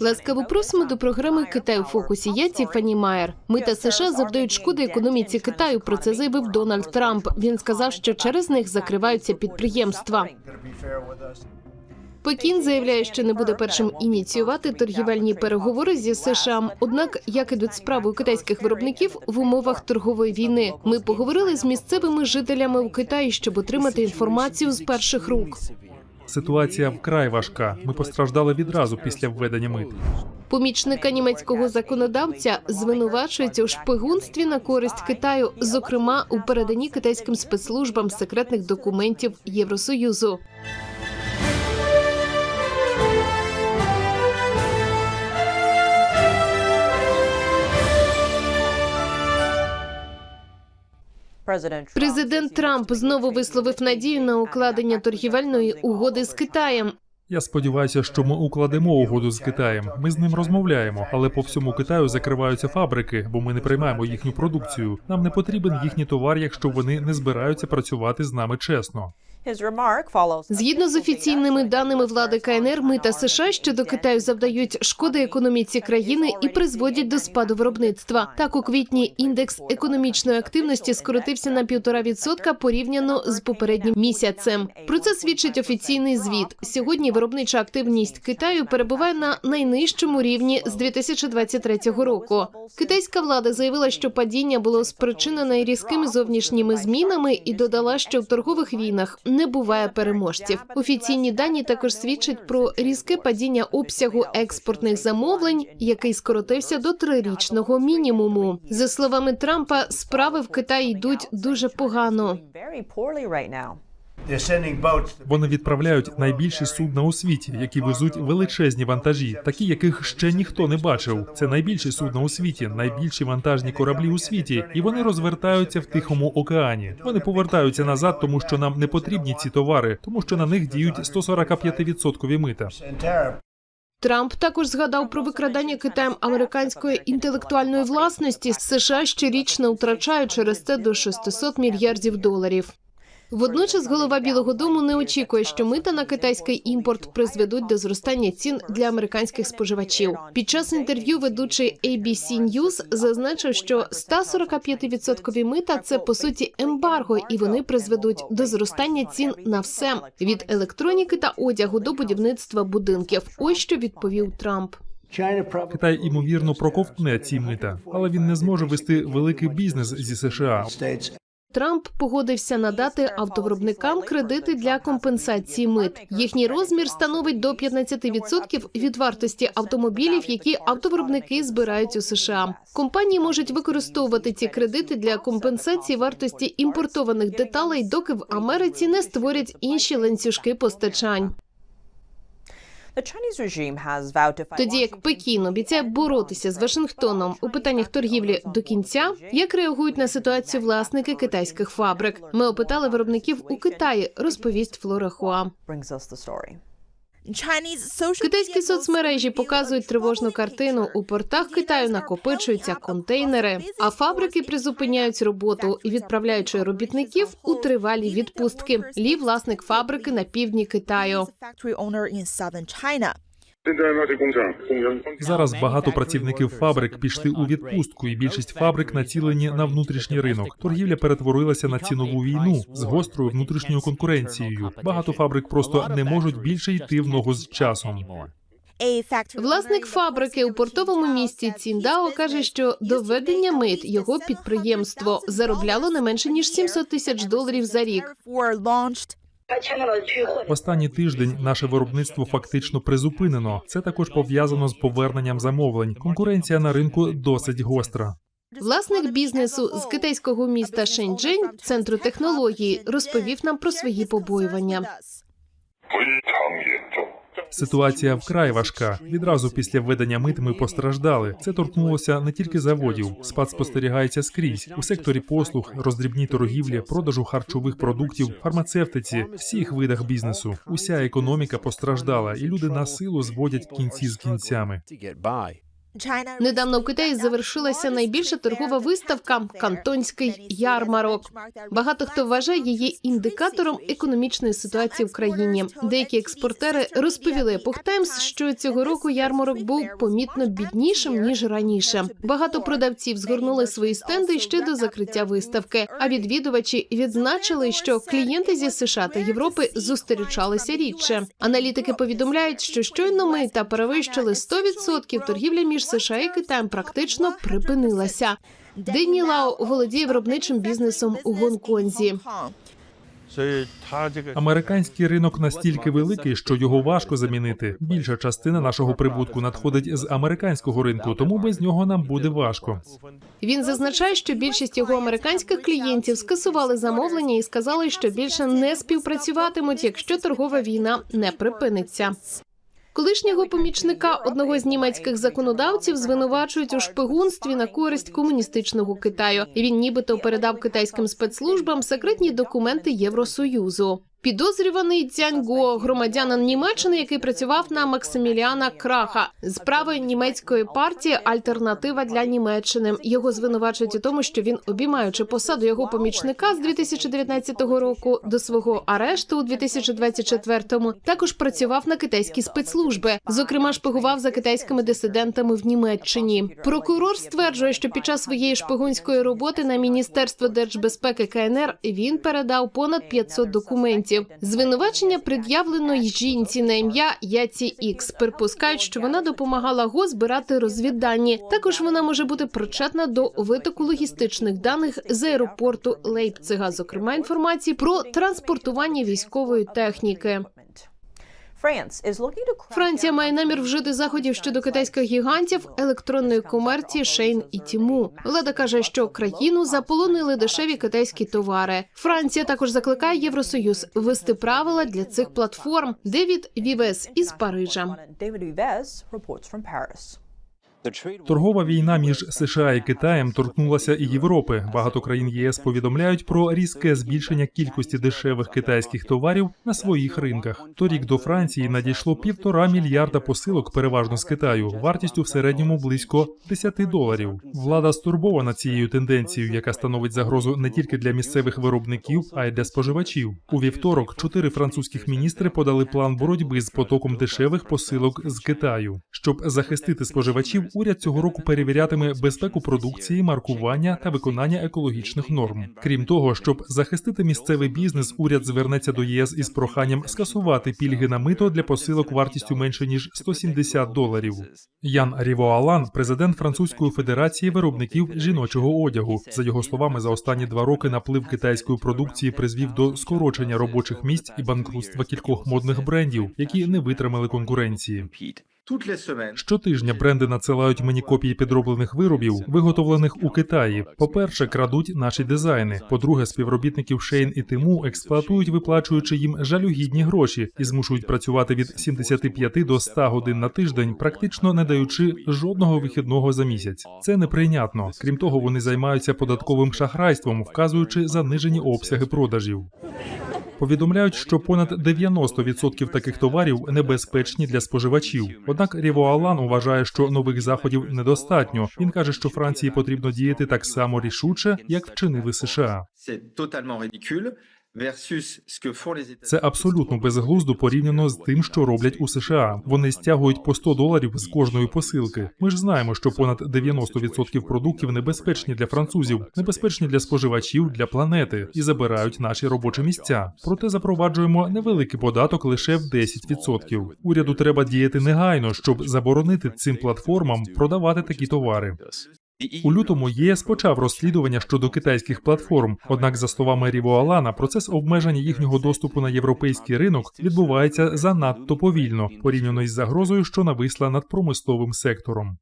Ласкаво просимо до програми Китай у фокусі. Я Тіфані Майер. Мита США завдають шкоди економіці Китаю. Про це заявив Дональд Трамп. Він сказав, що через них закриваються підприємства. Пекін заявляє, що не буде першим ініціювати торгівельні переговори зі США. Однак, як ідуть справи у китайських виробників в умовах торгової війни, ми поговорили з місцевими жителями у Китаї, щоб отримати інформацію з перших рук. Ситуація вкрай важка. Ми постраждали відразу після введення мит. Помічника німецького законодавця звинувачують у шпигунстві на користь Китаю, зокрема у переданні китайським спецслужбам секретних документів Євросоюзу. Президент Трамп знову висловив надію на укладення торгівельної угоди з Китаєм. Я сподіваюся, що ми укладемо угоду з Китаєм. Ми з ним розмовляємо, але по всьому Китаю закриваються фабрики, бо ми не приймаємо їхню продукцію. Нам не потрібен їхній товар, якщо вони не збираються працювати з нами чесно. Згідно з офіційними даними влади КНР, мита США щодо Китаю завдають шкоди економіці країни і призводять до спаду виробництва. Так, у квітні індекс економічної активності скоротився на півтора відсотка порівняно з попереднім місяцем. Про це свідчить офіційний звіт. Сьогодні виробнича активність Китаю перебуває на найнижчому рівні з 2023 року. Китайська влада заявила, що падіння було спричинене різкими зовнішніми змінами і додала, що в торгових війнах не буває переможців. Офіційні дані також свідчать про різке падіння обсягу експортних замовлень, який скоротився до трирічного мінімуму. За словами Трампа, справи в Китаї йдуть дуже погано. Вони відправляють найбільші судна у світі, які везуть величезні вантажі, такі яких ще ніхто не бачив. Це найбільші судна у світі, найбільші вантажні кораблі у світі, і вони розвертаються в Тихому океані. Вони повертаються назад, тому що нам не потрібні ці товари, тому що на них діють 145% мита. Трамп також згадав про викрадання Китаєм американської інтелектуальної власності. США щорічно втрачають через це до 600 мільярдів доларів. Водночас голова Білого Дому не очікує, що мита на китайський імпорт призведуть до зростання цін для американських споживачів. Під час інтерв'ю ведучий ABC News зазначив, що 145% мита це по суті ембарго, і вони призведуть до зростання цін на все від електроніки та одягу до будівництва будинків. Ось що відповів Трамп. Китай імовірно проковтне ці мита, але він не зможе вести великий бізнес зі США. Трамп погодився надати автовиробникам кредити для компенсації мит. Їхній розмір становить до 15% від вартості автомобілів, які автовиробники збирають у США. Компанії можуть використовувати ці кредити для компенсації вартості імпортованих деталей, доки в Америці не створять інші ланцюжки постачань. Тоді як Пекін обіцяє боротися з Вашингтоном у питаннях торгівлі до кінця, як реагують на ситуацію власники китайських фабрик? Ми опитали виробників у Китаї, розповість Флора Хуа. Китайські соцмережі показують тривожну картину. У портах Китаю накопичуються контейнери, а фабрики призупиняють роботу і відправляючи робітників у тривалі відпустки. Лі власник фабрики на півдні Китаю. Зараз багато працівників фабрик пішли у відпустку, і більшість фабрик націлені на внутрішній ринок. Торгівля перетворилася на цінову війну з гострою внутрішньою конкуренцією. Багато фабрик просто не можуть більше йти в ногу з часом. Власник фабрики у портовому місті Ціндао каже, що до введення мит його підприємство заробляло не менше ніж 700 тисяч доларів за рік. Останній тиждень наше виробництво фактично призупинено. Це також пов'язано з поверненням замовлень. Конкуренція на ринку досить гостра. Власник бізнесу з китайського міста Шенджень, центру технології, розповів нам про свої побоювання. Ситуація вкрай важка. Відразу після введення мит ми постраждали. Це торкнулося не тільки заводів. Спад спостерігається скрізь у секторі послуг, роздрібній торгівлі, продажу харчових продуктів, фармацевтиці, всіх видах бізнесу. Уся економіка постраждала, і люди на силу зводять кінці з кінцями. Недавно в Китаї завершилася найбільша торгова виставка Кантонський ярмарок. Багато хто вважає її індикатором економічної ситуації в країні. Деякі експортери розповіли Epoch Times, що цього року ярмарок був помітно біднішим ніж раніше. Багато продавців згорнули свої стенди ще до закриття виставки. А відвідувачі відзначили, що клієнти зі США та Європи зустрічалися рідше. Аналітики повідомляють, що щойно мита перевищили 100% торгівля між між США і Китаєм практично припинилася. Дині Лао володіє виробничим бізнесом у Гонконзі. Американський ринок настільки великий, що його важко замінити. Більша частина нашого прибутку надходить з американського ринку, тому без нього нам буде важко. Він зазначає, що більшість його американських клієнтів скасували замовлення і сказали, що більше не співпрацюватимуть, якщо торгова війна не припиниться. Колишнього помічника одного з німецьких законодавців звинувачують у шпигунстві на користь комуністичного Китаю. Він нібито передав китайським спецслужбам секретні документи Євросоюзу. Підозрюваний Цяньго, громадянин Німеччини, який працював на Максиміліана Краха з правої німецької партії Альтернатива для Німеччини. Його звинувачують у тому, що він, обіймаючи посаду його помічника з 2019 року до свого арешту у 2024-му, також працював на китайські спецслужби. Зокрема, шпигував за китайськими дисидентами в Німеччині. Прокурор стверджує, що під час своєї шпигунської роботи на міністерство держбезпеки КНР він передав понад 500 документів. Звинувачення пред'явлено жінці на ім'я Яці Ікс. Припускають, що вона допомагала ГО збирати розвіддані. Також вона може бути причетна до витоку логістичних даних з аеропорту Лейпцига, зокрема інформації про транспортування військової техніки. Франція має намір вжити заходів щодо китайських гігантів електронної комерції Шейн і Тіму. Влада каже, що країну заполонили дешеві китайські товари. Франція також закликає Євросоюз ввести правила для цих платформ. Девід Вівес із Парижа. Торгова війна між США і Китаєм торкнулася і Європи. Багато країн ЄС повідомляють про різке збільшення кількості дешевих китайських товарів на своїх ринках. Торік до Франції надійшло півтора мільярда посилок, переважно з Китаю, вартістю в середньому близько 10 доларів. Влада стурбована цією тенденцією, яка становить загрозу не тільки для місцевих виробників, а й для споживачів. У вівторок чотири французьких міністри подали план боротьби з потоком дешевих посилок з Китаю, щоб захистити споживачів. Уряд цього року перевірятиме безпеку продукції, маркування та виконання екологічних норм. Крім того, щоб захистити місцевий бізнес, уряд звернеться до єС із проханням скасувати пільги на мито для посилок вартістю менше ніж 170 доларів. Ян Рівоалан, президент Французької федерації виробників жіночого одягу. За його словами, за останні два роки наплив китайської продукції призвів до скорочення робочих місць і банкрутства кількох модних брендів, які не витримали конкуренції. Щотижня бренди надсилають мені копії підроблених виробів, виготовлених у Китаї. По-перше, крадуть наші дизайни. По-друге, співробітників Шейн і Тиму експлуатують, виплачуючи їм жалюгідні гроші і змушують працювати від 75 до 100 годин на тиждень, практично не даючи жодного вихідного за місяць. Це неприйнятно. Крім того, вони займаються податковим шахрайством, вказуючи занижені обсяги продажів. Повідомляють, що понад 90% таких товарів небезпечні для споживачів. Однак Рівоалан вважає, що нових заходів недостатньо. Він каже, що Франції потрібно діяти так само рішуче, як вчинили США. Це абсолютно безглуздо порівняно з тим, що роблять у США. Вони стягують по 100 доларів з кожної посилки. Ми ж знаємо, що понад 90% продуктів небезпечні для французів, небезпечні для споживачів, для планети і забирають наші робочі місця. Проте запроваджуємо невеликий податок лише в 10%. Уряду треба діяти негайно, щоб заборонити цим платформам продавати такі товари. У лютому ЄС почав розслідування щодо китайських платформ. Однак, за словами Рівоалана, процес обмеження їхнього доступу на європейський ринок відбувається занадто повільно порівняно із загрозою, що нависла над промисловим сектором.